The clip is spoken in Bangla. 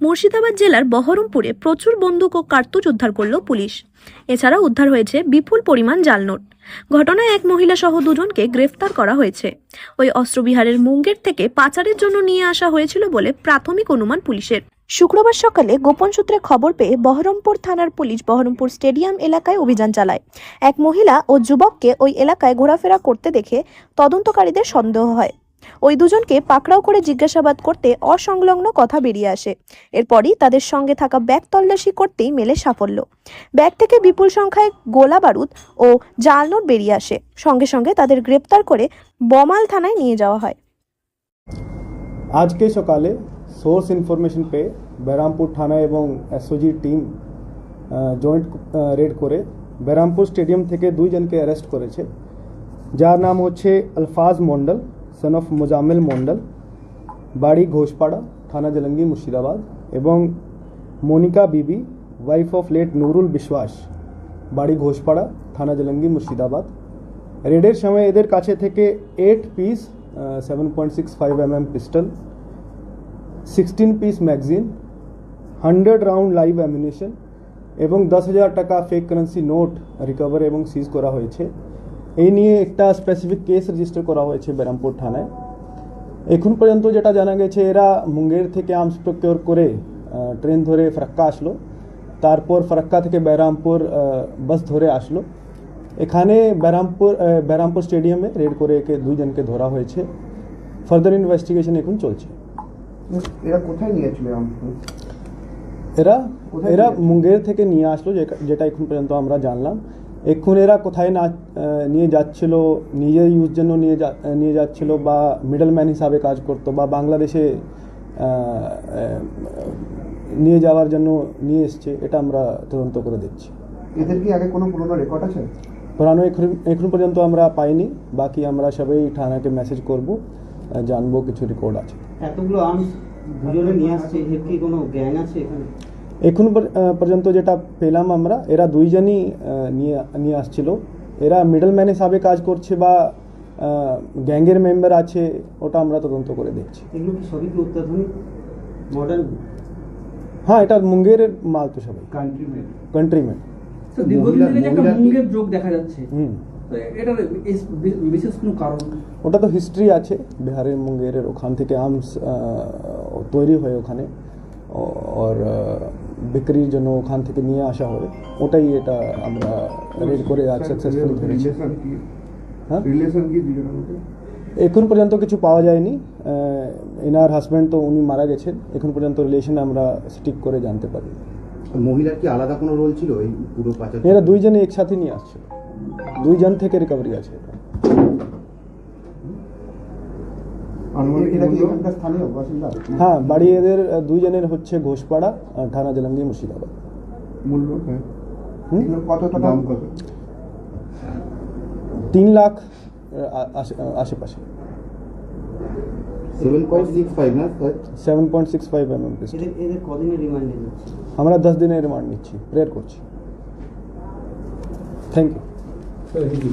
মুর্শিদাবাদ জেলার বহরমপুরে প্রচুর বন্দুক ও কার্তুজ উদ্ধার করল পুলিশ। এছাড়া উদ্ধার হয়েছে বিপুল পরিমাণ জাল নোট। ঘটনায় এক মহিলা সহ দুজনকে গ্রেফতার করা হয়েছে। ওই অস্ত্রবিহারের মুঙ্গের থেকে পাচারের জন্য নিয়ে আসা হয়েছিল বলে প্রাথমিক অনুমান পুলিশের। শুক্রবার সকালে গোপন সূত্রে খবর পেয়ে বহরমপুর থানার পুলিশ বহরমপুর স্টেডিয়াম এলাকায় অভিযান চালায়। এক মহিলা ও যুবককে ওই এলাকায় ঘোরাফেরা করতে দেখে তদন্তকারীদের সন্দেহ হয়। ওই দুজনকে পাকড়াও করে জিজ্ঞাসাবাদ করতে অসংলগ্ন কথা বেরিয়ে আসে। এরপরই তাদের সঙ্গে থাকা ব্যাগ তল্লাশি করতেই মেলে সাফল্য। ব্যাগ থেকে বিপুল সংখ্যায় গোলা বারুদ ও জাল নোট বেরিয়ে আসে। সঙ্গে সঙ্গে তাদের গ্রেপ্তার করে বমাল থানায় নিয়ে যাওয়া হয়। আজকে সকালে সোর্স ইনফরমেশন পেয়ে বেরামপুর থানা এবং এসওজি টিম জয়েন্ট রেড করে বেরামপুর স্টেডিয়াম থেকে দুইজনকে অ্যারেস্ট করেছে। যার নাম হচ্ছে আলফাজ মন্ডল সন অফ মোজাম্মেল মন্ডল বাড়ি ঘোষপাড়া থানা জলঙ্গি মুর্শিদাবাদ এবং মনিকা বিবি ওয়াইফ অফ লেট নুরুল বিশ্বাস বাড়ি ঘোষপাড়া থানা জলঙ্গি মুর্শিদাবাদ রেডের সময় এদের কাছে থেকে eight piece seven point six five M M pistol sixteen piece magazine hundred round live ammunition এবং দশ হাজার টাকা ফেক কারেন্সি নোট রিকভার এবং সিজ করা হয়েছে। এই নিয়ে একটা স্পেসিফিক কেস রেজিস্টার করা হয়েছে বেরামপুর থানায়। এখন পর্যন্ত যেটা জানা গেছে এরা মুঙ্গের থেকে আর্মস প্রকিওর করে ট্রেন ধরে ফরাক্কা আসলো। তারপর ফরাক্কা থেকে বেরামপুর বাস ধরে আসলো। এখানে বেরামপুর আহ, বেরামপুর স্টেডিয়ামে রেড করে একে দুইজনকে ধরা হয়েছে। ফার্দার ইনভেস্টিগেশন এখন চলছে। এরা কোথায় নিয়েছিল এরা এরা মুঙ্গের থেকে নিয়ে আসলো যেটা এখন পর্যন্ত আমরা জানলাম। এখন এরা কোথায় না নিয়ে যাচ্ছিল নিজের ইউজ জন্য নিয়ে যা নিয়ে যাচ্ছিল বা মিডল ম্যান হিসাবে কাজ করতো বা বাংলাদেশে নিয়ে যাওয়ার জন্য নিয়ে এসছে এটা আমরা তদন্ত করে দিচ্ছি এদের কি আগে কোনো পুরনো রেকর্ড আছে? পুরানো এখন এখন পর্যন্ত আমরা পাইনি বাকি আমরা সবাই থানাকে মেসেজ করব জানব কিছু রেকর্ড আছে। এতগুলো আর্মস দুজনে নিয়ে আসছে এর কি কোনো গ্যাং আছে এখানে? এখন পর- পর্যন্ত যেটা পেলাম আমরা এরা দুইজনই নিয়ে নিয়ে আসছিল। এরা মিডল ম্যান হিসাবে কাজ করছে বা গ্যাংয়ের মেম্বার আছে ওটা আমরা তদন্ত করে দেখছি। এগুলো কি সবই কি অত্যাধুনিক মডার্ন হ্যাঁ এটা মুঙ্গেরের মাল তো সবাই। কান্ট্রি মেড কান্ট্রিম্যান তো দীর্ঘদিন ধরে একটা মুঙ্গের যোগ দেখা যাচ্ছে। হুম। এটার বিশেষ কোনো কারণ? ওটা তো হিস্ট্রি আছে বিহারের মুঙ্গেরের ওখান থেকে আর্মস তৈরি হয় ওখানে। আহ, বিক্রির জন্য ওখান থেকে নিয়ে আসা হয়। ওটাই এটা আমরা রেড করে আজ সাকসেসফুলি ধরেছি হ্যাঁ? এখন পর্যন্ত কিছু পাওয়া যায়নি। এনার হাজব্যান্ড তো উনি মারা গেছেন। এখন পর্যন্ত রিলেশন আমরা স্টিক করে জানতে পারি। মহিলার কি আলাদা কোনো রোল ছিল এই পুরো পাচার এরা দুইজনে একসাথে নিয়ে আসছিল। দুইজন থেকে রিকভারি আছে এটা আনুমানিক এরা কি মূল্য? এখানকার স্থানীয় বাসিন্দা হ্যাঁ বাড়ি এদের দুইজনের হচ্ছে ঘোষপাড়া আর থানা জেলাঙ্গি মুর্শিদাবাদ। মূল্য হ্যাঁ। কত টাকা? তিন লাখ আশেপাশে। Seven point six five seven point six five M M এদের এদের কদিনের রিমান্ডে যাচ্ছে? আমরা দশ দিনের রিমান্ড নিচ্ছি প্রেয়ার করছি। Thank you